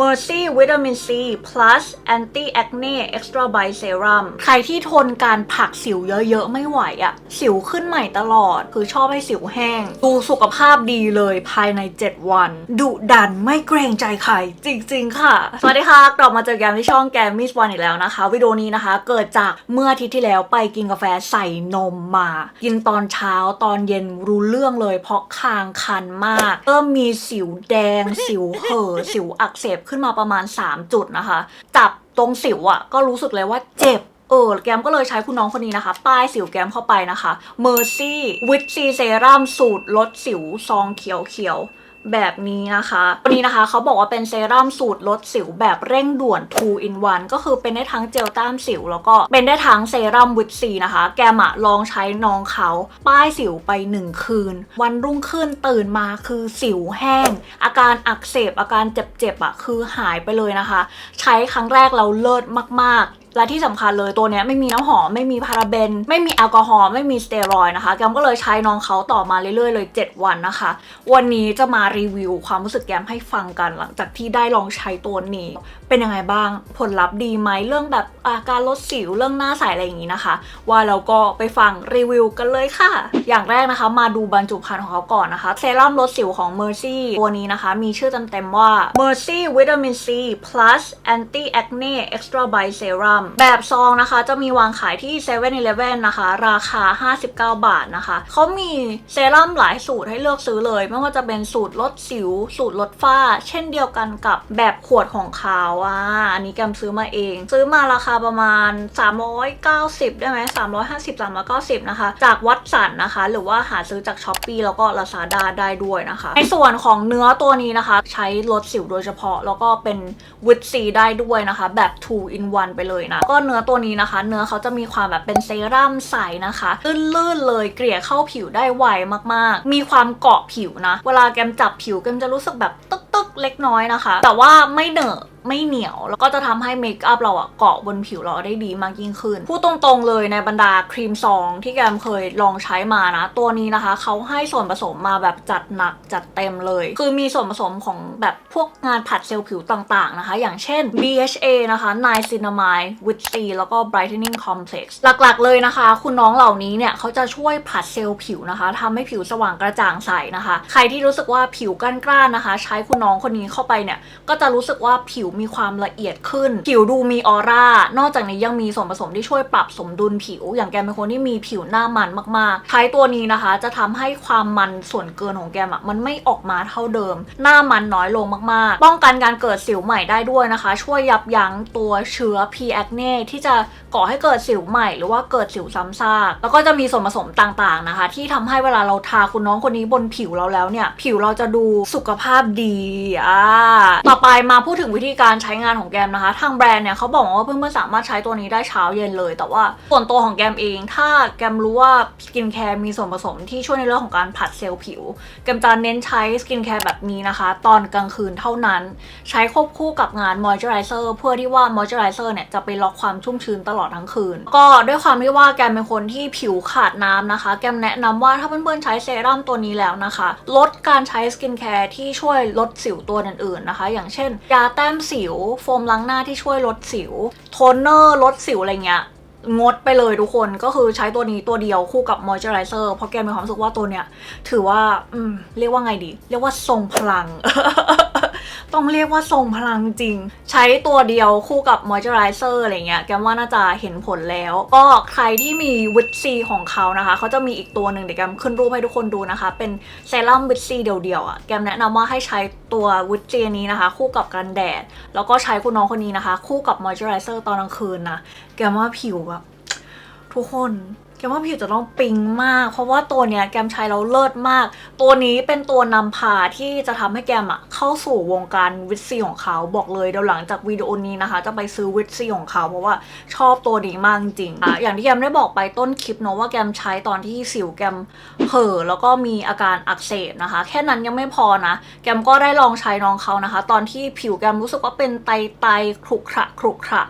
Mercy Vitamin C Plus Anti Acne Extra By Serum ใครที่ทนการผักสิวเยอะๆ ไม่ไหวอะสิวขึ้นใหม่ตลอด คือชอบให้สิวแห้ง ดูสุขภาพดีเลยภายใน 7 วัน ดุดันไม่เกรงใจใคร จริงๆ ค่ะ สวัสดีค่ะ กลับมาเจอกันที่ช่องแกมมิสวันอีกแล้วนะคะ วิดีโอนี้นะคะ เกิดจากเมื่ออาทิตย์ที่แล้วไปกินกาแฟใส่นมมา กินตอนเช้าตอนเย็นรู้เรื่องเลย เพราะคางคันมากเริ่มมีสิวแดง สิวเห่อสิวอักเสบขึ้นมาประมาณ 3 จุดนะคะ จับตรงสิวอะ่ะก็รู้สึกเลยว่าเจ็บเออแกมก็เลยใช้คุณน้องคนนี้นะคะ ป้ายสิวแกมเข้าไปนะคะ Mercy with C Serum สูตรลดสิวซองเขียวๆ แบบนี้นะคะตัวนี้นะคะเขาบอกว่าเป็นเซรั่มสูตรลดสิวแบบเร่งด่วน 2 in 1 ก็คือเป็นได้ทั้งเจลต้านสิว แล้วก็เป็นได้ทั้งเซรั่มวิตซีนะคะ แกมะลองใช้น้องเขา ป้ายสิวไป 1 คืน วันรุ่งขึ้นตื่นมาคือสิวแห้ง อาการอักเสบอาการเจ็บๆอะคือหายไปเลยนะคะ ใช้ครั้งแรกเราเลิศมากๆ และที่สำคัญเลยตัวเนี้ยไม่มีน้ำหอม ไม่มีพาราเบน ไม่มีแอลกอฮอล์ไม่มีสเตียรอยนะคะแกมก็เลยใช้น้องเขาต่อมาเรื่อยๆเลย 7 วันนะคะ วันนี้จะมารีวิวความรู้สึกแกมให้ฟังกันหลังจากที่ได้ลองใช้ตัวนี้เป็นยังไงบ้างผลลัพธ์ดีไหมเรื่องแบบอาการลดสิวเรื่องหน้าใสอะไรอย่างนี้นะคะ ว่าเราก็ไปฟังรีวิวกันเลยค่ะ อย่างแรกนะคะมาดูบรรจุภัณฑ์ของเขาก่อนนะคะเซรั่มลดสิวของ Mercy ตัวนี้นะคะ มีชื่อเต็มๆว่า Mercy Vitamin C Plus Anti Acne Extra By Serum แบบซองนะคะ จะมีวางขายที่7 e เ e ่ e อนะคะ ราคา 59 บาทนะคะเขามีเซรั่มหลายสูตรให้เลือกซื้อเลย ไม่ว่าจะเป็นสูตรลดสิว สูตรลดฝ้า เช่นเดียวกันกับแบบขวดของเขาอะอันนี้แกมซื้อมาเอง ซื้อมาราคาประมาณ 390 ได้ไหม350 390 นะคะ จากวัดสันนะคะ หรือว่าหาซื้อจากช้อปปีแล้วก็ Lazada ได้ด้วยนะคะ ในส่วนของเนื้อตัวนี้นะคะ ใช้ลดสิวโดยเฉพาะ แล้วก็เป็นวิตซีได้ด้วยนะคะ แบบ 2 in 1 ไปเลยนะ ก็เนื้อตัวนี้นะคะ เนื้อเขาจะมีความแบบเป็นเซรั่มใสนะคะลื่นๆเลยเกลี่ยเข้าผิวได้ไวมากๆ มีความเกาะผิวนะ เวลาแกมจับผิวแกมจะรู้สึกแบบตึกๆเล็กน้อยนะคะ แต่ว่าไม่เหนอะ ไม่เหนียว แล้วก็จะทำให้เมคอัพเราอะเกาะบนผิวเราได้ดีมากยิ่งขึ้น พูดตรงๆเลยในบรรดาครีมซองที่แกมเคยลองใช้มานะ ตัวนี้นะคะเขาให้ส่วนผสมมาแบบจัดหนักจัดเต็มเลย คือมีส่วนผสมของแบบพวกงานผัดเซลล์ผิวต่างๆนะคะ อย่างเช่น BHA นะคะ Niacinamide with C แล้วก็ Brightening Complex หลักๆเลยนะคะ คุณน้องเหล่านี้เนี่ยเขาจะช่วยผัดเซลล์ผิวนะคะทำให้ผิวสว่างกระจ่างใสนะคะ ใครที่รู้สึกว่าผิวก้านกร้านนะคะ ใช้คุณน้องคนนี้เข้าไปเนี่ยก็จะรู้สึกว่าผิวมีความละเอียดขึ้น ผิวดูมีออร่า นอกจากนี้ยังมีส่วนผสมที่ช่วยปรับสมดุลผิว อย่างแกมเป็นคนที่มีผิวหน้ามันมากๆใช้ตัวนี้นะคะ จะทำให้ความมันส่วนเกินของแกมอะมันไม่ออกมาเท่าเดิม หน้ามันน้อยลงมากๆ ป้องกันการเกิดสิวใหม่ได้ด้วยนะคะ ช่วยยับยั้งตัวเชื้อ P acne ที่จะก่อให้เกิดสิวใหม่ หรือว่าเกิดสิวซ้ำซากแล้วก็จะมีส่วนผสมต่างๆนะคะ ที่ทำให้เวลาเราทาคุณน้องคนนี้บนผิวเราแล้วเนี่ย ผิวเราจะดูสุขภาพดีอ่าต่อไปมาพูดถึงวิธีการใช้งานของแกมนะคะ ทางแบรนด์เนี่ยเขาบอกว่าเพื่อนๆสามารถใช้ตัวนี้ได้เช้าเย็นเลย แต่ว่าส่วนตัวของแกมเอง ถ้าแกมรู้ว่าสกินแคร์มีส่วนผสมที่ช่วยในเรื่องของการผัดเซลล์ผิว แกมจะเน้นใช้สกินแคร์แบบนี้นะคะ ตอนกลางคืนเท่านั้น ใช้ควบคู่กับงานมอยเจอไรเซอร์เพื่อที่ว่ามอยเจอไรเซอร์เนี่ยจะไปล็อกความชุ่มชื้นตลอดทั้งคืน ก็ด้วยความที่ว่าแกมเป็นคนที่ผิวขาดน้ำนะคะ แกมแนะนำว่าถ้าเพื่อนๆใช้เซรั่มตัวนี้แล้วนะคะ ลดการใช้สกินแคร์ที่ช่วยลดสิวตัวอื่นๆนะคะ อย่างเช่นยาแต้มสิว โฟมล้างหน้าที่ช่วยลดสิว โทนเนอร์ลดสิวอะไรเงี้ยงดไปเลยทุกคนก็คือใช้ตัวนี้ตัวเดียวคู่กับมอยเจอไรเซอร์เพราะแกมีความรู้สึกว่าตัวเนี้ย ถือว่า อืม เรียกว่าไงดี เรียกว่าทรงพลัง ต้องเรียกว่าทรงพลังจริง ใช้ตัวเดียวคู่กับมอยเจอไรเซอร์อะไรเงี้ยแกมว่าน่าจะเห็นผลแล้ว ก็ใครที่มีวิตซีของเขานะคะ เขาจะมีอีกตัวหนึ่งเดี๋ยวแกมขึ้นรูปให้ทุกคนดูนะคะ เป็นเซรั่มวิตซีเดียวๆอะแกมแนะนำว่าให้ใช้ตัววิตซีนี้นะคะ คู่กับกันแดด แล้วก็ใช้คุณน้องคนนี้นะคะ คู่กับมอยเจอไรเซอร์ตอนกลางคืนนะแกมว่าผิวแบบทุกคน แกมว่าผิวจะต้องปิงมาก เพราะว่าตัวเนี้ยแกมใช้แล้วเลิศมาก ตัวนี้เป็นตัวนำพาที่จะทำให้แกมอะเข้าสู่วงการวิตซีของเขาบอกเลยเดี๋ยวหลังจากวิดีโอนี้นะคะ จะไปซื้อวิตซีของเขา เพราะว่าชอบตัวนี้มากจริงอะอย่างที่แกมได้บอกไปต้นคลิปเนอะว่าแกมใช้ตอนที่สิวแกมเห่อแล้วก็มีอาการอักเสบนะคะ แค่นั้นยังไม่พอนะ แกมก็ได้ลองใช้น้องเขานะคะ ตอนที่ผิวแกมรู้สึกว่าเป็นไตไตๆขรุขระขรุขระ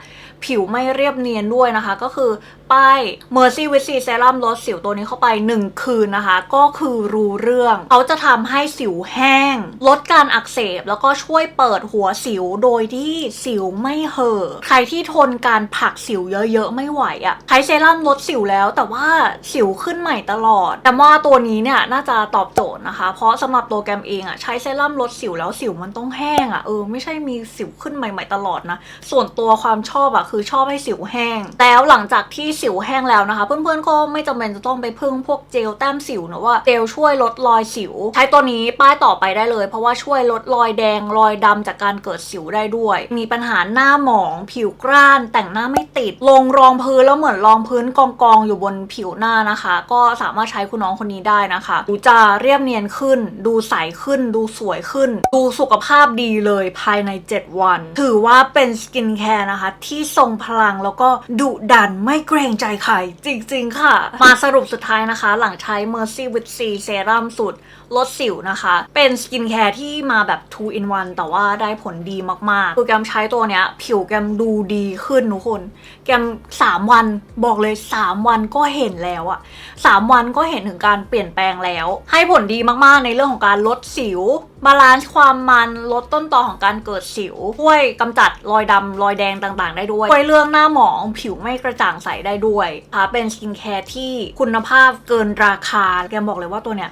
ผิวไม่เรียบเนียนด้วยนะคะ ก็คือป้าย Mercy with C Serum ลดสิวตัวนี้เข้าไป 1 คืนนะคะ ก็คือรู้เรื่อง เขาจะทำให้สิวแห้ง ลดการอักเสบแล้วก็ช่วยเปิดหัวสิวโดยที่สิวไม่เห่อใครที่ทนการผักสิวเยอะๆ ไม่ไหวอะ่ะใช้เซรั่มลดสิวแล้ว แต่ว่าสิวขึ้นใหม่ตลอด แต่ว่าตัวนี้เนี่ยน่าจะตอบโจทย์นะคะ เพราะสำหรับตัวแกรมเองอะ่ะใช้เซรั่มลดสิวแล้วสิวมันต้องแห้งอะ่ะเออไม่ใช่มีสิวขึ้นใหม่ ๆตลอดนะส่วนตัวความชอบอะคือชอบให้สิวแห้ง แล้วหลังจากที่สิวแห้งแล้วนะคะ เพื่อนๆก็ไม่จำเป็นจะต้องไปพึ่งพวกเจลแต้มสิวนะว่าเจลช่วยลดรอยสิว ใช้ตัวนี้ป้ายต่อไปได้เลย เพราะว่าช่วยลดรอยแดงรอยดำจากการเกิดสิวได้ด้วย มีปัญหาหน้าหมอง ผิวกร้าน แต่งหน้าไม่ติด ลงรองพื้นแล้วเหมือนรองพื้นกองกองอยู่บนผิวหน้านะคะ ก็สามารถใช้คุณน้องคนนี้ได้นะคะดูจะเรียบเนียนขึ้น ดูใสขึ้น ดูสวยขึ้น ดูสุขภาพดีเลยภายใน 7 วัน ถือว่าเป็นสกินแคร์นะคะ ที่ทรงพลังแล้วก็ดุดันไม่เกรงใจใครจริงๆค่ะ มาสรุปสุดท้ายนะคะ หลังใช้ Mercy with C Serum สูตรลดสิวนะคะ เป็นสกินแคร์ที่มาแบบ 2 in 1 แต่ว่าได้ผลดีมากๆคือแกมใช้ตัวเนี้ย ผิวแกมดูดีขึ้นทุกคน แกม3วันบอกเลย3วันก็เห็นแล้วอะ3วันก็เห็นถึงการเปลี่ยนแปลงแล้ว ให้ผลดีมากๆในเรื่องของการลดสิว บาลานซ์ความมันลดต้นตอของการเกิดสิวช่วยกำจัดรอยดำรอยแดงต่างๆ ได้ด้วยช่วยเรื่องหน้าหมองผิวไม่กระจ่างใสได้ด้วยค่ะเป็นสกินแคร์ที่คุณภาพเกินราคาแกมบอกเลยว่าตัวเนี้ย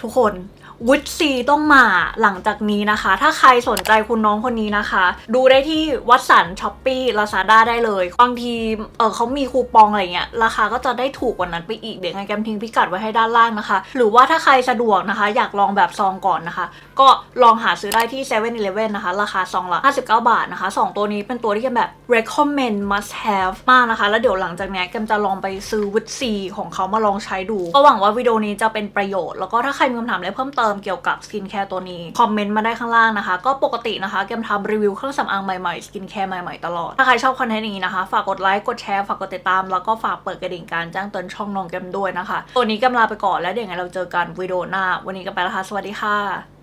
ทุกคน วิตซีต้องมาหลังจากนี้นะคะ ถ้าใครสนใจคุณน้องคนนี้นะคะ ดูได้ที่วัดสันช้อปปี้ลาซาด้าได้เลย บางทีเออเขามีคูปองอะไรเงี้ย ราคาก็จะได้ถูกกว่านั้นไปอีก เดี๋ยวไงแกมทิ้งพิกัดไว้ให้ด้านล่างนะคะ หรือว่าถ้าใครสะดวกนะคะ อยากลองแบบซองก่อนนะคะ ก็ลองหาซื้อได้ที่7 e เ e ่ e อนะคะ ราคาซองละ 59 บาทนะคะ 2 ตัวนี้เป็นตัวที่แกมแบบ recommend must have มากนะคะ แล้วเดี๋ยวหลังจากเนี้ยแกมจะลองไปซื้อวิตซีของเขามาลองใช้ดูก็หวังว่าวิดีโอนี้จะเป็นประโยชน์แล้วก็ถ้าใครมีคำถามอะไรเพิ่มเติมเกี่ยวกับสกินแคร์ตัวนี้ คอมเมนต์มาได้ข้างล่างนะคะ ก็ปกตินะคะแกมทำรีวิวเครื่องสำอางใหม่ๆ สกินแคร์ใหม่ๆ ตลอด ถ้าใครชอบคอนเทนต์นี้นะคะ ฝากกดไลค์ กดแชร์ ฝากกดติดตาม แล้วก็ฝากเปิดกระดิ่งการแจ้งเตือนช่องน้องแกมด้วยนะคะ ตัวนี้กำลาไปก่อนแล้วเดี๋ยวไงเราเจอกันวิดีโอหน้า วันนี้ก็ไปแล้วค่ะ สวัสดีค่ะ